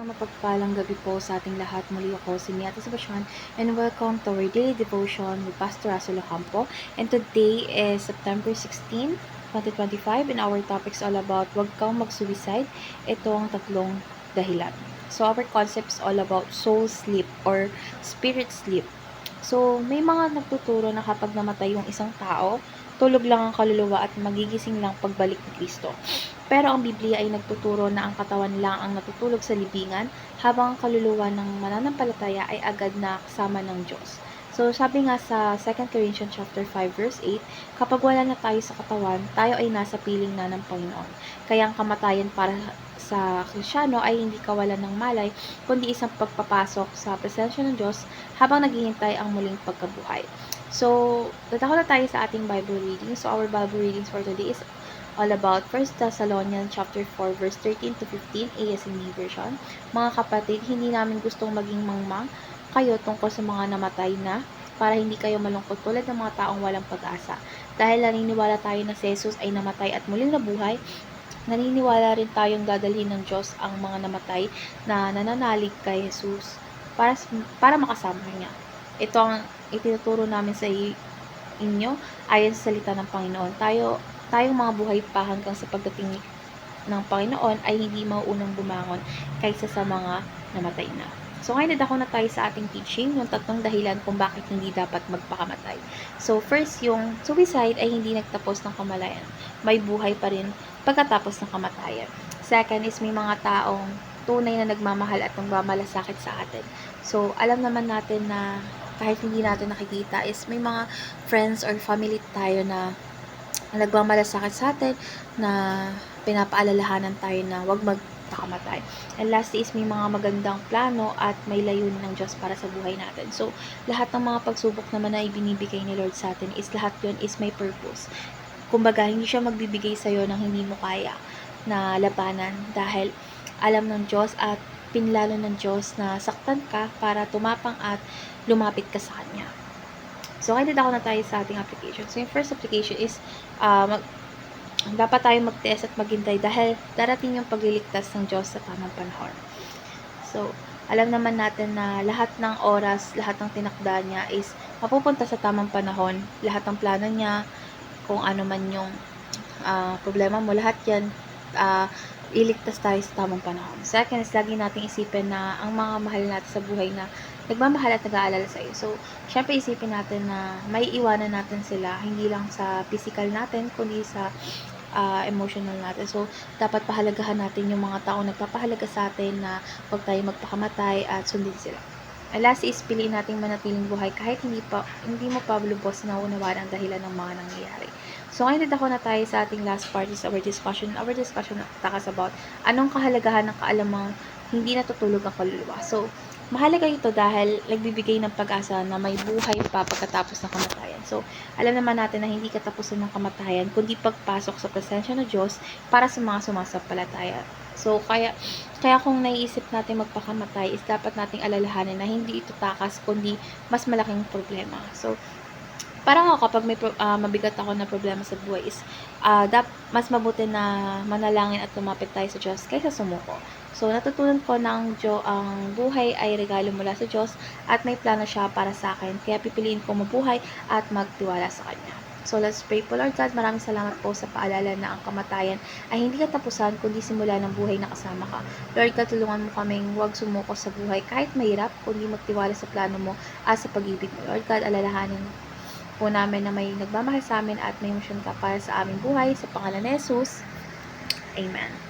Mapagpalang gabi po sa ating lahat. Muli ako si Mia Sebastian and welcome to our daily devotion with Pastor Russell Ocampo. And today is September 16, 2025 and our topic is all about wag kang mag-suicide. Ito ang tatlong dahilan. So our concept is all about soul sleep or spirit sleep. So may mga nagtuturo na kapag namatay yung isang tao, tulog lang ang kaluluwa at magigising lang pagbalik ni Kristo. Pero ang Biblia ay nagtuturo na ang katawan lang ang natutulog sa libingan habang ang kaluluwa ng mananampalataya ay agad na kasama ng Diyos. So sabi nga sa 2 Corinthians chapter 5 verse 8, kapag wala na tayo sa katawan, tayo ay nasa piling na ng Panginoon. Kaya ang kamatayan para sa Krisyano ay hindi kawalan ng malay, kundi isang pagpapasok sa presensya ng Diyos habang naghihintay ang muling pagkabuhay. So, tatako na tayo sa ating Bible reading. So, our Bible readings for today is all about 1 Thessalonians chapter 4 verse 13 to 15 ASMD version. Mga kapatid, hindi namin gustong maging mangmang kayo tungkol sa mga namatay na para hindi kayo malungkot tulad ng mga taong walang pag-asa. Dahil naniniwala tayo na si Jesus ay namatay at muling nabuhay, naniniwala rin tayong dadalhin ng Diyos ang mga namatay na nananalig kay Jesus para, para makasama niya. Ito ang itinuturo namin sa inyo ayon sa salita ng Panginoon. Tayo tayong mga buhay pa hanggang sa pagdating ng Panginoon ay hindi mauunang bumangon kaysa sa mga namatay na. So, ngayon nadako na tayo sa ating teaching, yung tatlong dahilan kung bakit hindi dapat magpakamatay. So, first, yung suicide ay hindi nagtapos ng kamalayan. May buhay pa rin pagkatapos ng kamatayan. Second is may mga taong tunay na nagmamahal at nagmamalasakit sa atin. So, alam naman natin na kahit hindi natin nakikita is may mga friends or family tayo na na nagmamalasakit sa atin na pinapaalalahanan tayo na wag magpakamatay. And lastly is may mga magandang plano at may layunin ng Diyos para sa buhay natin. So, lahat ng mga pagsubok naman na ibinibigay ni Lord sa atin is lahat yon is may purpose. Kumbaga, hindi siya magbibigay sa'yo ng hindi mo kaya na labanan dahil alam ng Diyos at pinlalo ng Diyos na saktan ka para tumapang at lumapit ka sa Kanya. So, kaya ako na tayo sa ating application. So, yung first application is, uh, mag, dapat tayo mag-test at maghintay dahil darating yung pagliligtas ng Diyos sa tamang panahon. So, alam naman natin na lahat ng oras, lahat ng tinakda niya is mapupunta sa tamang panahon. Lahat ng plano niya, kung ano man yung uh, problema mo, lahat yan, uh, iligtas tayo sa tamang panahon. Second is, lagi nating isipin na ang mga mahal natin sa buhay na nagmamahal at nag-aalala sa iyo. So, syempre isipin natin na may iwanan natin sila, hindi lang sa physical natin, kundi sa uh, emotional natin. So, dapat pahalagahan natin yung mga tao nagpapahalaga sa atin na huwag tayo magpakamatay at sundin sila. And last is, piliin nating manatiling buhay kahit hindi pa hindi mo pa lubos na unawaan ang dahilan ng mga nangyayari. So, ngayon ako na tayo sa ating last part is our discussion. Our discussion takas about anong kahalagahan ng kaalamang hindi natutulog ang kaluluwa. So, Mahalaga ito dahil nagbibigay ng pag-asa na may buhay pa pagkatapos ng kamatayan. So, alam naman natin na hindi katapusan ng kamatayan, kundi pagpasok sa presensya ng Diyos para sa mga sumasampalataya. So, kaya, kaya kung naiisip natin magpakamatay, is dapat nating alalahanin na hindi ito takas, kundi mas malaking problema. So, parang ako kapag may uh, mabigat ako na problema sa buhay is uh, dap, mas mabuti na manalangin at lumapit tayo sa Diyos kaysa sumuko. So, natutunan ko ang, Diyo, ang buhay ay regalo mula sa Diyos at may plano siya para sa akin. Kaya pipiliin ko mabuhay at magtiwala sa Kanya. So, let's pray po, Lord God. Maraming salamat po sa paalala na ang kamatayan ay hindi katapusan, kundi simula ng buhay na kasama ka. Lord God, tulungan mo kaming huwag sumuko sa buhay kahit mahirap, kundi magtiwala sa plano mo at sa pag-ibig mo. Lord God, alalahanin po namin na may nagmamahal sa amin at may misyon ka para sa aming buhay. Sa pangalan ni Jesus, Amen.